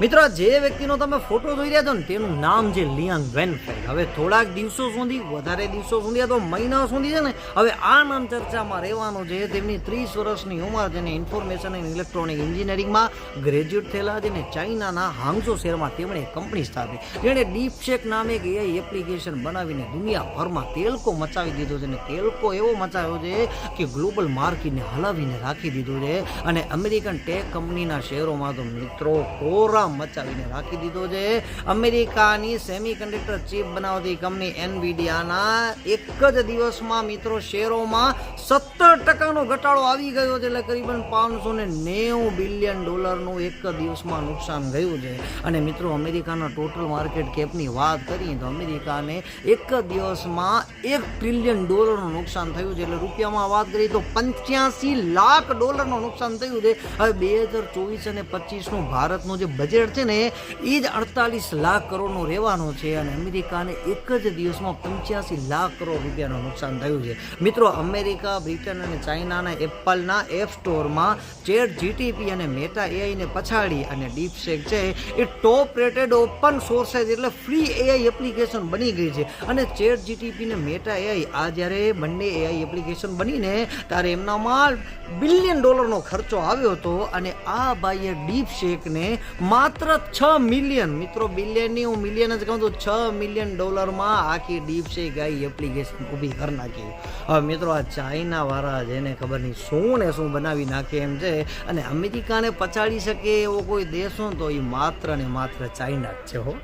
મિત્રો જે વ્યક્તિનો તમે ફોટો જોઈ રહ્યા છો ને, તેનું નામ છે લિયાન વેનફેગ હવે થોડાક દિવસો સુધી, વધારે દિવસો સુધી અથવા મહિના સુધી છે ને, હવે આ નામ ચર્ચામાં રહેવાનું છે. તેમની ત્રીસ વર્ષની ઉંમર જેને ઇન્ફોર્મેશન એન્ડ ઇલેક્ટ્રોનિક એન્જિનિયરિંગમાં ગ્રેજ્યુએટ થયેલા છે ને, ચાઇનાના હાંગઝો શહેરમાં તેમણે કંપની સ્થાપી. જેણે ડીપશેક નામે એક એઆઈ એપ્લિકેશન બનાવીને દુનિયાભરમાં તેલકો મચાવી દીધો છે ને, તેલકો એવો મચાવ્યો છે કે ગ્લોબલ માર્કેટને હલાવીને રાખી દીધું છે. અને અમેરિકન ટેક કંપનીના શેરોમાં તો મિત્રો, કોરા મચાવીને રાખી દીધો છે. અમેરિકાની સેમિકન્ડક્ટર ચીપ બનાવતી કંપની એનવીડિયાના એક જ દિવસમાં મિત્રો શેરોમાં સત્તર ટકાનો ઘટાડો આવી ગયો છે. એટલે કરીબન પાંચસો ને નેવું બિલિયન ડોલરનું એક દિવસમાં નુકસાન ગયું છે. અને મિત્રો અમેરિકાના ટોટલ માર્કેટ કેપની વાત કરીએ તો અમેરિકાને એક દિવસમાં એક ટ્રિલિયન ડોલરનું નુકસાન થયું છે. એટલે રૂપિયામાં વાત કરીએ તો પંચ્યાસી લાખ ડોલરનું નુકસાન થયું છે. હવે બે હજાર ચોવીસ અને પચીસનું ભારતનું જે બજેટ છે ને એ જ અડતાલીસ લાખ કરોડનું રહેવાનું છે અને અમેરિકાને એક જ દિવસમાં પંચ્યાસી લાખ કરોડ રૂપિયાનું નુકસાન થયું છે. મિત્રો, અમેરિકા, બ્રિટન અને ચાઇનાના એપલના એપ સ્ટોરમાં ચેટ જીટીપી અને મેટા એઆઈને પછાડી અને ડીપસેક છે. એ ટોપ રેટેડ ઓપન સોર્સેજ એટલે ફ્રી એઆઈ એપ્લિકેશન બની ગઈ છે. અને ચેટ જીટીપી ને મેટા એઆઈ આ જ્યારે બંને એઆઈ એપ્લિકેશન બનીને ત્યારે એમનામાં બિલિયન ડોલરનો ખર્ચો આવ્યો હતો અને આ ભાઈએ ડીપ શેકને માત્ર છ મિલિયન મિત્રો બિલિયનની હું મિલિયન જ કહું તો છ મિલિયન ડોલરમાં આખી ડીપ છે આ એપ્લિકેશન ઊભી કરી નાખી. હવે મિત્રો, આ ચાઇના વાળા જેને ખબર નહીં શું ને શું બનાવી નાખે એમ છે, અને અમેરિકાને પછાડી શકે એવો કોઈ દેશ હોય તો એ માત્ર ને માત્ર ચાઇના જ છે હો.